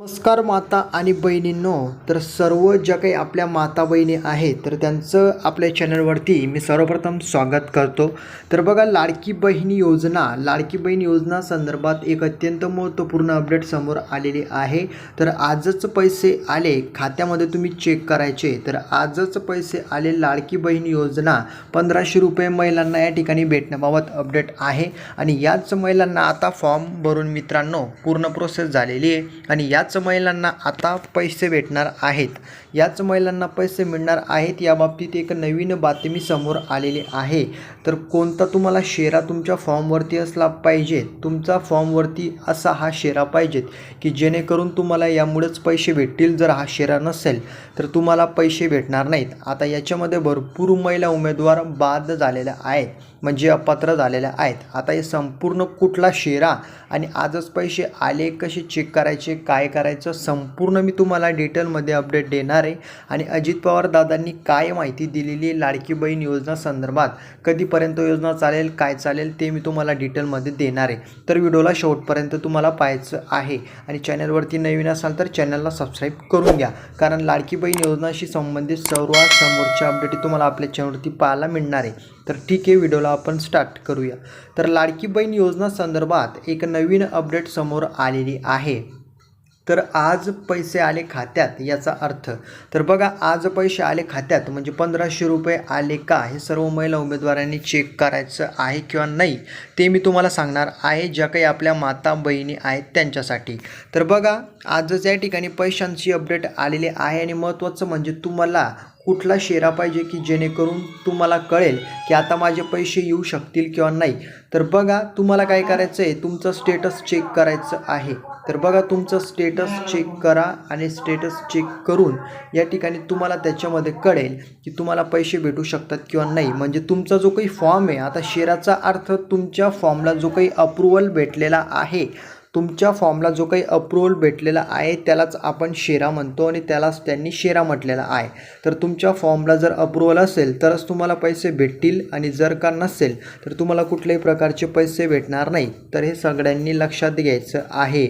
नमस्कार माता आणि बहिणींनो. तर सर्व ज्या काही आपल्या माता बहिणी आहेत तर त्यांचं आपल्या चॅनलवरती मी सर्वप्रथम स्वागत करतो. तर बघा लाडकी बहिणी योजना लाडकी बहीण योजना संदर्भात एक अत्यंत महत्त्वपूर्ण अपडेट समोर आलेली आहे. तर आजच पैसे आले खात्यामध्ये तुम्ही चेक करायचे. तर आजच पैसे आले लाडकी बहीण योजना पंधराशे रुपये महिलांना या ठिकाणी भेटण्याबाबत अपडेट आहे. आणि याच महिलांना आता फॉर्म भरून मित्रांनो पूर्ण प्रोसेस झालेली आहे. आणि याच याच महिलांना आता पैसे भेटणार आहेत. याच महिलांना पैसे मिळणार आहेत या बाबतीत एक नवीन बातमी समोर आलेली आहे. तर कोणता तुम्हाला शेरा तुमच्या फॉर्मवरती असला पाहिजे? तुमचा फॉर्मवरती असा हा शेरा पाहिजेत की जेणेकरून तुम्हाला यामुळेच पैसे भेटतील जर हा शेरा नसेल. तर तुम्हाला पैसे भेटणार नाहीत. आता याच्यामध्ये भरपूर महिला उमेदवार बाद झालेल्या आहेत. म्हणजे अपात्र झालेल्या आहेत. आता हे संपूर्ण कुठला शेरा आणि आजच पैसे आले कसे चेक करायचे काय करायचं संपूर्ण मी तुम्हाला डिटेलमध्ये अपडेट देणार आहे. आणि अजित पवार दादांनी काय माहिती दिलेली आहे लाडकी बहीण योजना संदर्भात? कधीपर्यंत योजना चालेल काय चालेल ते मी तुम्हाला डिटेलमध्ये देणार आहे. तर व्हिडिओला शेवटपर्यंत तुम्हाला पाहायचं आहे. आणि चॅनलवरती नवीन असाल तर चॅनलला सबस्क्राईब करून घ्या. कारण लाडकी बहीण योजनाशी संबंधित सर्वात समोरच्या अपडेट तुम्हाला आपल्या चॅनलवरती पाहायला मिळणार आहे. तर ठीक आहे व्हिडिओला आपण स्टार्ट करूया. तर लाडकी बहीण योजना संदर्भात एक नवीन अपडेट समोर आलेली आहे. तर आज पैसे आले खात्यात याचा अर्थ तर बघा आज पैसे आले खात्यात म्हणजे पंधराशे रुपये आले का? हे सर्व महिला उमेदवारांनी चेक करायचं आहे किंवा नाही ते मी तुम्हाला सांगणार आहे ज्या काही आपल्या माता बहिणी आहेत त्यांच्यासाठी. तर बघा आजच या ठिकाणी पैशांची अपडेट आलेली आहे आणि महत्त्वाचं म्हणजे तुम्हाला कुठला शेरा पाहिजे की जेणेकरून तुम्हाला कळेल की आता माझे पैसे येऊ शकतील किंवा नाही. तर बघा तुम्हाला काय करायचं आहे तुमचं स्टेटस चेक करायचं आहे. तर बघा तुमचं स्टेटस चेक करा आणि स्टेटस चेक करून या ठिकाणी तुम्हाला त्याच्यामध्ये कळेल की तुम्हाला पैसे भेटू शकतात किंवा नाही. म्हणजे तुमचा जो काही फॉर्म आहे आता शेराचा अर्थ तुमच्या फॉर्मला जो काही अप्रुव्हल भेटलेला आहे तुमच्या फॉर्मला जो काही अप्रुव्हल भेटलेला आहे त्यालाच आपण शेरा म्हणतो आणि त्यालाच त्यांनी शेरा म्हटलेला आहे. तर तुमच्या फॉर्मला जर अप्रुव्हल असेल तरच तुम्हाला पैसे भेटतील आणि जर का नसेल तर तुम्हाला कुठल्याही प्रकारचे पैसे भेटणार नाही. तर हे सगळ्यांनी लक्षात घ्यायचं आहे.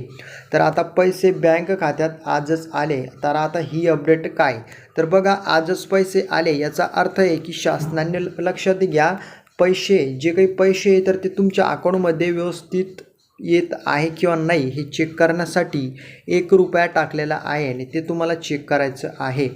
तर आता पैसे बँक खात्यात आजच आले. तर आता ही अपडेट काय? तर बघा आजच पैसे आले. याचा अर्थ आहे की शासनाने लक्षात घ्या. पैसे जे काही पैसे आहे तर ते तुमच्या अकाउंटमध्ये व्यवस्थित येत आहे किंवा नाही हे चेक करण्यासाठी एक रुपया टाकलेला आहे आणि ते तुम्हाला चेक करायचं आहे.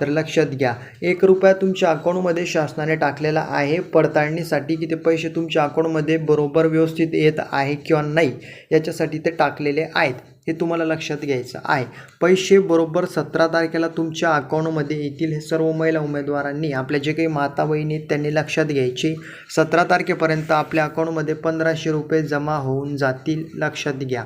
तर लक्षात घ्या एक रुपया तुमच्या अकाउंटमध्ये शासनाने टाकलेला आहे. पडताळणीसाठी की ते पैसे तुमच्या अकाउंटमध्ये बरोबर व्यवस्थित येत आहे किंवा नाही याच्यासाठी ते टाकलेले आहेत. हे तुम्हाला लक्षात घ्यायचं आहे. पैसे बरोबर सतरा तारखेला तुमच्या अकाउंटमध्ये येतील हे सर्व महिला उमेदवारांनी आपल्या जे काही माता बहिणी आहेत त्यांनी लक्षात घ्यायचे. सतरा तारखेपर्यंत आपल्या अकाउंटमध्ये पंधराशे रुपये जमा होऊन जातील लक्षात घ्या.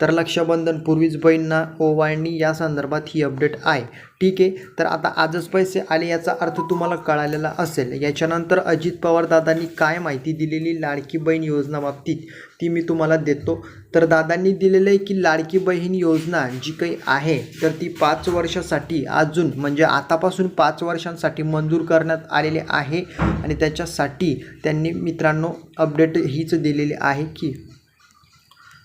तर लक्षबंधन पूर्वीच बहिणींना ओवाळणी या संदर्भात ही अपडेट आहे. ठीक आहे? तर आता आजच पैसे आले याचा अर्थ तुम्हाला कळालेला असेल. याच्यानंतर अजित पवार दादांनी काय माहिती दिलेली लाडकी बहीण योजना बाबतीत? ती मी तुम्हाला देतो. तर दादांनी दिलेलं आहे की लाडकी बहीण योजना जी काही आहे तर ती पाच वर्षासाठी अजून म्हणजे आतापासून पाच वर्षांसाठी मंजूर करण्यात आलेले आहे. आणि त्याच्यासाठी त्यांनी मित्रांनो अपडेट हीच दिलेली आहे की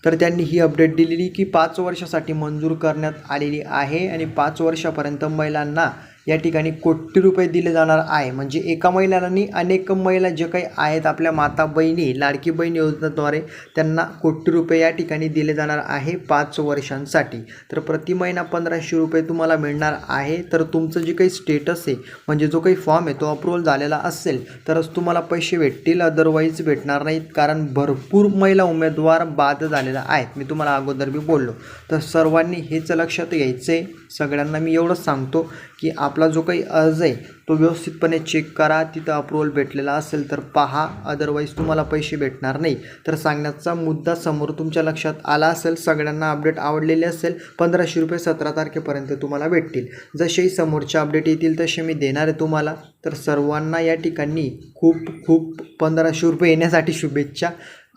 तर त्यांनी ही अपडेट दिलेली की पाच वर्षासाठी मंजूर करण्यात आलेली आहे आणि पाच वर्षापर्यंत महिलांना या ठिकाणी कोटी रुपये दिले जाणार आहे. म्हणजे एका महिलांनी अनेक महिला जे काही आहेत आपल्या माता बहिणी लाडकी बहीण योजनेद्वारे त्यांना कोटी रुपये या ठिकाणी दिले जाणार आहे पाच वर्षांसाठी. तर प्रति महिना पंधराशे रुपये तुम्हाला मिळणार आहे. तर तुमचं जे काही स्टेटस आहे म्हणजे जो काही फॉर्म आहे तो अप्रूव्हल झालेला असेल तरच तुम्हाला पैसे भेटतील. अदरवाईज भेटणार नाहीत कारण भरपूर महिला उमेदवार बाद झालेला आहेत. मी तुम्हाला अगोदर बी बोललो. तर सर्वांनी हेच लक्षात घ्यायचं आहे सगळ्यांना मी एवढंच सांगतो की आप आपला जो काही अर्ज आहे तो व्यवस्थितपणे चेक करा. तिथं अप्रुव्हल भेटलेला असेल तर पहा. अदरवाईज तुम्हाला पैसे भेटणार नाही. तर सांगण्याचा मुद्दा समोर तुमच्या लक्षात आला असेल. सगळ्यांना अपडेट आवडलेले असेल पंधराशे रुपये सतरा तारखेपर्यंत तुम्हाला भेटतील. जसेही समोरचे अपडेट येतील तसे मी देणार आहे तुम्हाला. तर सर्वांना या ठिकाणी खूप खूप पंधराशे रुपये येण्यासाठी शुभेच्छा.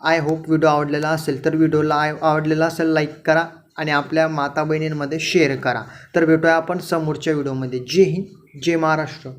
आय होप व्हिडिओ आवडलेला असेल तर व्हिडिओला आय आवडलेला असेल लाईक करा. आणि आपल्या माता बहिणींमध्ये शेअर करा. तर भेटूया आपण समोरच्या व्हिडिओमध्ये जय हिंद जय महाराष्ट्र.